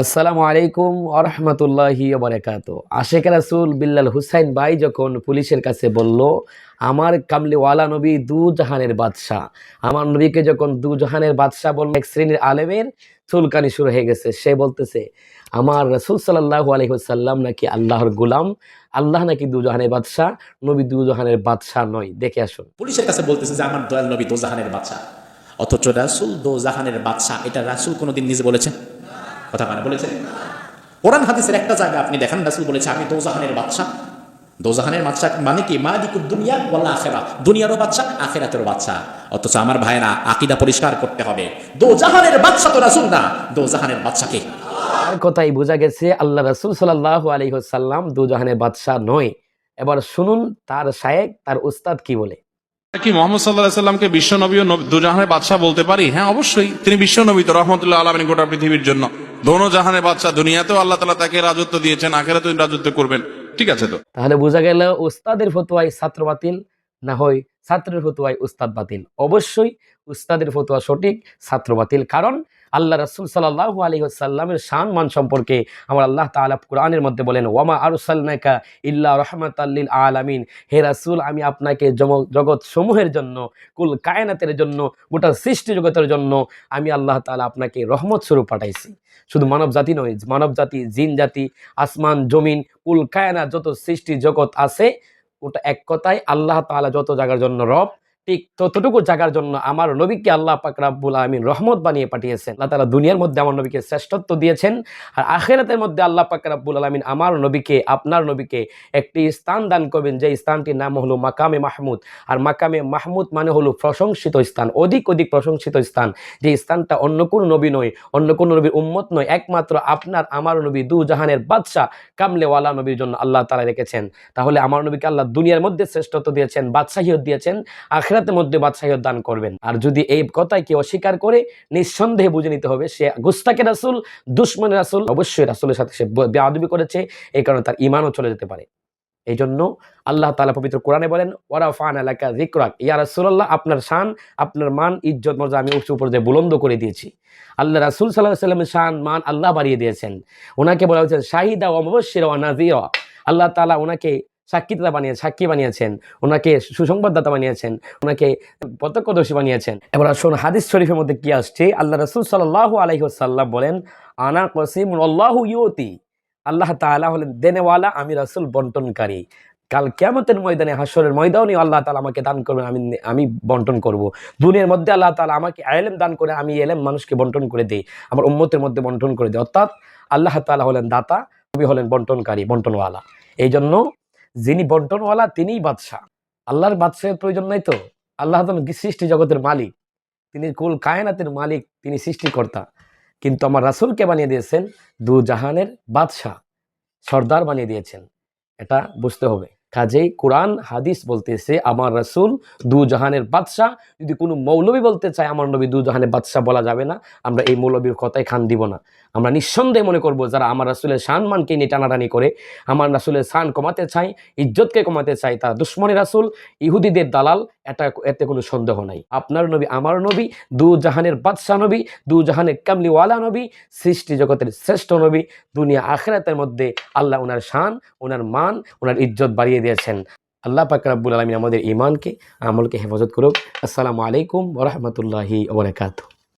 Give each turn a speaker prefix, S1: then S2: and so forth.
S1: আসসালামু আলাইকুম আরহামতুল্লাহি বারাকাত আশেখ রাসুল বিল্লাল হুসাইন ভাই যখন পুলিশের কাছে বলল, আমার কামলিওয়ালা নবী দু জাহানের বাদশাহ। আমার নবীকে যখন দু জাহানের বাদশাহ বলল, এক শ্রেণির আলেমের চুলকানি শুরু হয়ে গেছে। সে বলতেছে, আমার রসুল সাল্লাহ আলহিহাল্লাম নাকি আল্লাহর গুলাম? আল্লাহ নাকি দু জাহানের বাদশাহ? নবী দু জাহানের বাদশাহ নয়। দেখে আসুন।
S2: পুলিশের কাছে বলতেছে যে, আমার দয়াল নবী দোজাহানের বাচ্চা অথচ রাসুল দোজাহানের বাচ্চা এটা রাসুল কোনোদিন নিজে বলেছেন? কথা মানে বলেছেন কোরআন হাদিসের একটা জায়গা আপনি দেখেন রাসুল বলেছে আমি দোজাহানের বাচ্চা দোজাহানের বাচ্চা মানে কি? মালিকুদ দুনিয়া ওয়াল্লা আখেরা। দুনিয়ারও বাচ্চা আখেরাতেরও বাচ্চা অথচ আমার ভাইরা আকিদা পরিষ্কার করতে হবে। দোজাহানের বাচ্চা তো রাসুল না। দোজাহানের বাচ্চাকে
S1: কথাই বোঝা গেছে আল্লাহ রসুল সাল্লাহ আলহিহাল্লাম দু জাহানের বাদশাহ নয়। এবার শুনুন তার শায়েক তার উস্তাদ কি বলে?
S3: কি মোহাম্মদ সাল্লাহ সাল্লামকে বিশ্ব নবী ও নবী- দুজাহানের বাদশাহ বলতে পারি? হ্যাঁ অবশ্যই। তিনি বিশ্ব নবী তো রহমতুল্লাহ আলমিন গোটা পৃথিবীর জন্য। দোনো জাহানে বাচ্চা দুনিয়াতেও আল্লাহ তালা তাকে রাজত্ব দিয়েছেন, আখেরাতেও রাজত্ব করবেন। ঠিক আছে তো?
S1: তাহলে বোঝা গেল উস্তাদের ফতোয়ায় ছাত্র বাতিল না হয় ছাত্রের ফতোয়ায় উস্তাদ বাতিল। অবশ্যই উস্তাদের ফতোয়া সঠিক, ছাত্র বাতিল। কারণ আল্লাহ রসুল সাল্লাহ আলহিহাল্লামের শান মান সম্পর্কে আমার আল্লাহ তাআলা কোরআনের মধ্যে বলেন, ওয়ামা আরুসাল্লাকা ইল্লা রহমত আল্লিল আলামিন। হে রাসুল, আমি আপনাকে জগৎ সমূহের জন্য, কুল কায়নাতের জন্য, গোটা সৃষ্টি জগতের জন্য আমি আল্লাহ তাআলা আপনাকে রহমত স্বরূপ পাঠাইছি। শুধু মানব জাতি নয়, মানব জাতি, জিন জাতি, আসমান, জমিন, কুল কায়না যত সৃষ্টি জগৎ আছে, ওটা এক কথায় আল্লাহ তাআলা যত জায়গার জন্য রব ঠিক ততটুকু জায়গার জন্য আমার নবীকে আল্লাহ পাক রাব্বুল আমিন রহমত বানিয়ে পাঠিয়েছেন। আল্লাহ তাআলা দুনিয়ার মধ্যে আমার নবীকে শ্রেষ্ঠত্ব দিয়েছেন আর আখেরাতের মধ্যে আল্লাহ পাক রাব্বুল আলামিন আমার নবীকে, আপনার নবীকে একটি স্থান দান করবেন। যে স্থানটির নাম হলো মাকামে মাহমুদ। আর মাকামে মাহমুদ মানে হলো প্রশংসিত স্থান, অধিক অধিক প্রশংসিত স্থান। যে স্থানটা অন্য কোনো নবী নয়, অন্য কোনো নবীর উম্মত নয়, একমাত্র আপনার, আমার নবী দু জাহানের বাদশাহ কামলেওয়ালা নবীর জন্য আল্লাহ তারা রেখেছেন। তাহলে আমার নবীকে আল্লাহ দুনিয়ার মধ্যে শ্রেষ্ঠত্ব দিয়েছেন বাদশাহিয়ত দিয়েছেন আখরাতের মধ্যে বাদশাহিয়ত দান করবেন। আর যদি এই কথায় কেউ অস্বীকার করে, নিঃসন্দেহে বুঝে নিতে হবে, সে গুস্তাকে রাসুল, দুশ্মন রাসুল, অবশ্যই রাসুলের সাথে সে বেআবি করেছে, এই কারণে তার ইমানও চলে যেতে পারে। এই জন্য আল্লাহ তালা পবিত্র কোরআনে বলেন ওরা ফান এলাকা জিক্রাক ইয়া রাসুল্লাহ আপনার শান, আপনার মান, ইজ্জত, মর্যাদা আমি উচ্চ পর্যায়ে বুলন্দ করে দিয়েছি। আল্লাহ রাসুল সাল্লাহ সাল্লামের শান, মান আল্লাহ বাড়িয়ে দিয়েছেন। ওনাকে বলা হয়েছে শাহিদা ও নাজিরা আল্লাহ তালা ওনাকে সাক্ষীদাতা বানিয়ে সাক্ষী বানিয়েছেন, ওনাকে সুসংবাদদাতা বানিয়েছেন, ওনাকে প্রত্যক্ষদর্শী বানিয়েছেন। এবার আসুন হাদিস শরীফের মধ্যে কি আসছে? আল্লাহ রসুল সাল্লাহ আলহিহাল্লাম বলেন, আনা কসিম আল্লাহ ইউতি। আল্লাহ তাআলা হলেন দেনেওয়ালা, আমি রাসুল বন্টনকারী। কাল কেমতের ময়দানে হাসরের ময়দানে আল্লাহ তালা আমাকে দান করবেন, আমি আমি বন্টন করব। দুনিয়ার মধ্যে আল্লাহ তালা আমাকে এলেম দান করে, আমি এলেম মানুষকে বন্টন করে দিই, আমার উম্মতের মধ্যে বন্টন করে দিই। অর্থাৎ আল্লাহ তাআলা হলেন দাতা, নবী হলেন বন্টনকারী, বন্টনওয়ালা। এই জন্য যিনি বন্টনওয়ালা, তিনিই বাদশাহ। আল্লাহর বাদশাহের প্রয়োজন নাই তো। আল্লাহ সৃষ্টি জগতের মালিক। তিনি কুল কায়নাতের মালিক, তিনি সৃষ্টিকর্তা। কিন্তু আমার রাসুলকে বানিয়ে দিয়েছেন দু জাহানের বাদশাহ। সর্দার বানিয়ে দিয়েছেন। এটা বুঝতে হবে। কাজেই কোরআন, হাদিস বলতেছে, আমার রাসূল দু জাহানের বাদশাহ। যদি কোনো মৌলবী বলতে চায়, আমার নবী দু জাহানের বাদশাহ বলা যাবে না। আমরা এই মৌলবীর কথায় খান দিব না। আমরা নিঃসন্দেহে মনে করব, যারা আমার রাসূলের সম্মানকে নিয়ে টানাটানি করে, আমার রাসূলের শান কমাতে চায়, ইজ্জতকে কমাতে চায়, তারা দুশ্মনী রাসুল, ইহুদিদের দালাল, এটা এতে কোনো সন্দেহ নাই। আপনার নবী, আমার নবী, দু জাহানের বাদশাহ নবী, দু জাহানের কামলিওয়ালা নবী, সৃষ্টি জগতের শ্রেষ্ঠ নবী, দুনিয়া আখেরাতের মধ্যে আল্লাহ ওনার শান, ওনার মান, ওনার ইজ্জত বাড়িয়ে দিয়েছেন। আল্লাহ পাক রাব্বুল আলামিন আমাদের ইমানকে আমলকে হেফাজত করুক। আসসালামু আলাইকুম ওয়া রাহমাতুল্লাহি ওয়া বারাকাতুহু।